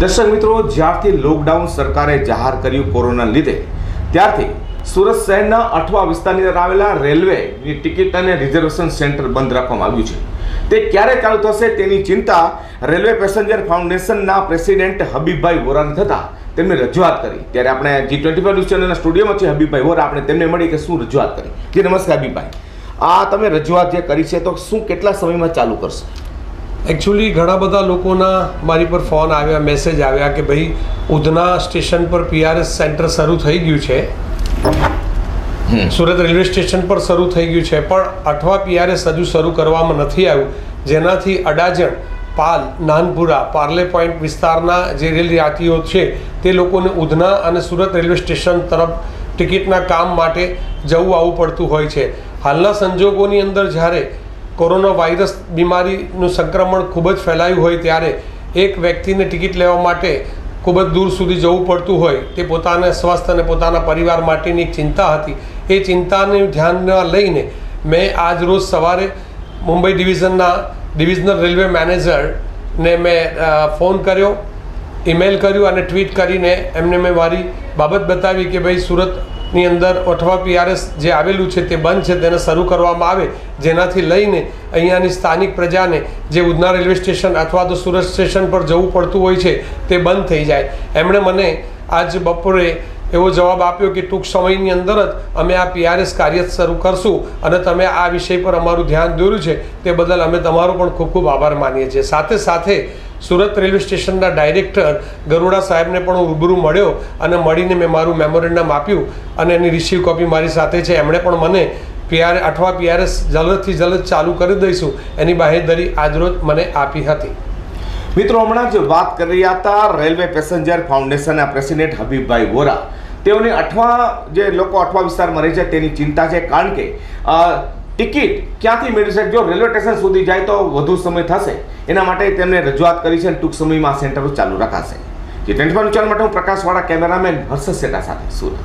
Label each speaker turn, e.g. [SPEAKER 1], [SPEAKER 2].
[SPEAKER 1] દર્શક મિત્રો, જ્યારથી લોકડાઉન સરકારે જાહેર કર્યું કોરોના લીધે, ત્યારથી સુરત શહેરના અઠવા વિસ્તારની અંદર આવેલા રેલવેની ટિકિટ અને રિઝર્વેશન સેન્ટર બંધ રાખવામાં આવ્યું છે. તે ક્યારે ચાલુ થશે તેની ચિંતા રેલવે પેસેન્જર ફાઉન્ડેશનના પ્રેસિડેન્ટ હબીબભાઈ વોરાને થતા તેમને રજૂઆત કરી. ત્યારે આપણે જી ટ્વેન્ટી ફાઈવ ન્યૂઝ ચેનલના સ્ટુડિયોમાં છે હબીબભાઈ વોરા. આપણે તેમને મળી કે શું રજૂઆત કરી. જી, નમસ્કાર હબીબભાઈ. આ તમે રજૂઆત જે કરી છે તો શું કેટલા સમયમાં ચાલુ કરશે?
[SPEAKER 2] એકચ્યુઅલી ઘણા બધા લોકોના મારી પર ફોન આવ્યા મેસેજ આવ્યા કે ભાઈ ઉધના સ્ટેશન પર પીઆરએસ સેન્ટર શરૂ થઈ ગયું છે. સુરત રેલવે સ્ટેશન પર શરૂ થઈ ગયું છે પણ અઠવા પીઆરએસ હજુ શરૂ કરવામાં નથી આવ્યું. જેનાથી અડાજણ પાલ નાનપુરા પાર્લે પોઈન્ટ વિસ્તારના જે રેલ યાત્રીઓ છે તે લોકોને ઉધના અને સુરત રેલવે સ્ટેશન તરફ ટિકિટના કામ માટે જવું આવવું પડતું હોય છે. હાલના સંજોગોની અંદર જ્યારે કોરોના વાયરસ બીમારીનું સંક્રમણ ખૂબ જ ફેલાયું હોય ત્યારે એક વ્યક્તિને ટિકિટ લેવા માટે ખૂબ જ દૂર સુધી જવું પડતું હોય તે પોતાને સ્વસ્થ અને પોતાના પરિવાર માટેની એક ચિંતા હતી. એ ચિંતાને ધ્યાનમાં લઈને મેં આજ રોજ સવારે મુંબઈ ડિવિઝનના ડિવિઝનલ રેલવે મેનેજરને મેં ફોન કર્યો, ઈમેલ કર્યું અને ટ્વીટ કરીને એમને મેં મારી બાબત બતાવી કે ભાઈ સુરતની અંદર અઠવા પીઆરએસ જે આવેલું છે તે બંધ છે, તેને શરૂ કરવામાં આવે, જેનાથી લઈને અહીંયાની સ્થાનિક પ્રજાને જે ઉધના રેલવે સ્ટેશન અથવા તો સુરત સ્ટેશન પર જવું પડતું હોય છે, તે બંધ થઈ જાય. એમણે મને આજ બપોરે એવો જવાબ આપ્યો કે ટૂંક સમયની અંદર જ અમે આ પીઆરએસ કાર્ય શરૂ કરશું અને તમે આ વિષય પર અમારું ધ્યાન દોર્યું છે તે બદલ અમે તમારો પણ ખૂબ ખૂબ આભાર માનીએ છીએ. સાથે સાથે સુરત રેલવે સ્ટેશનના ડાયરેક્ટર ગરુડા સાહેબને પણ હું રૂબરૂ મળ્યો અને મળીને મેં મારું મેમોરેન્ડમ આપ્યું અને એની રિસીવ કોપી મારી સાથે છે. એમણે પણ મને પીઆર અઠવા પીઆરએસ જલ્દથી જલ્દ ચાલુ કરી દઈશું. એની બાહેધરી આજરોજ મને આપી હતી.
[SPEAKER 1] મિત્રો, હમણાં જ વાત કરી રહ્યા હતા રેલવે પેસેન્જર ફાઉન્ડેશનના પ્રેસિડેન્ટ હબીબભાઈ વોરા. તેઓની અઠવા જે લોકો અઠવા વિસ્તારમાં રહે છે તેની ચિંતા છે, કારણ કે ટિકિટ ક્યાંથી મેળવી શકે? જો રેલવે સ્ટેશન સુધી જાય તો વધુ સમય થશે. એના માટે તેમણે રજૂઆત કરી છે અને ટૂંક સમયમાં સેન્ટરો ચાલુ રખાશે. જે, ટ્વેન્ટી ફોર માટે હું પ્રકાશવાળા કેમેરામેન હર્ષદ સેટા સાથે સુરત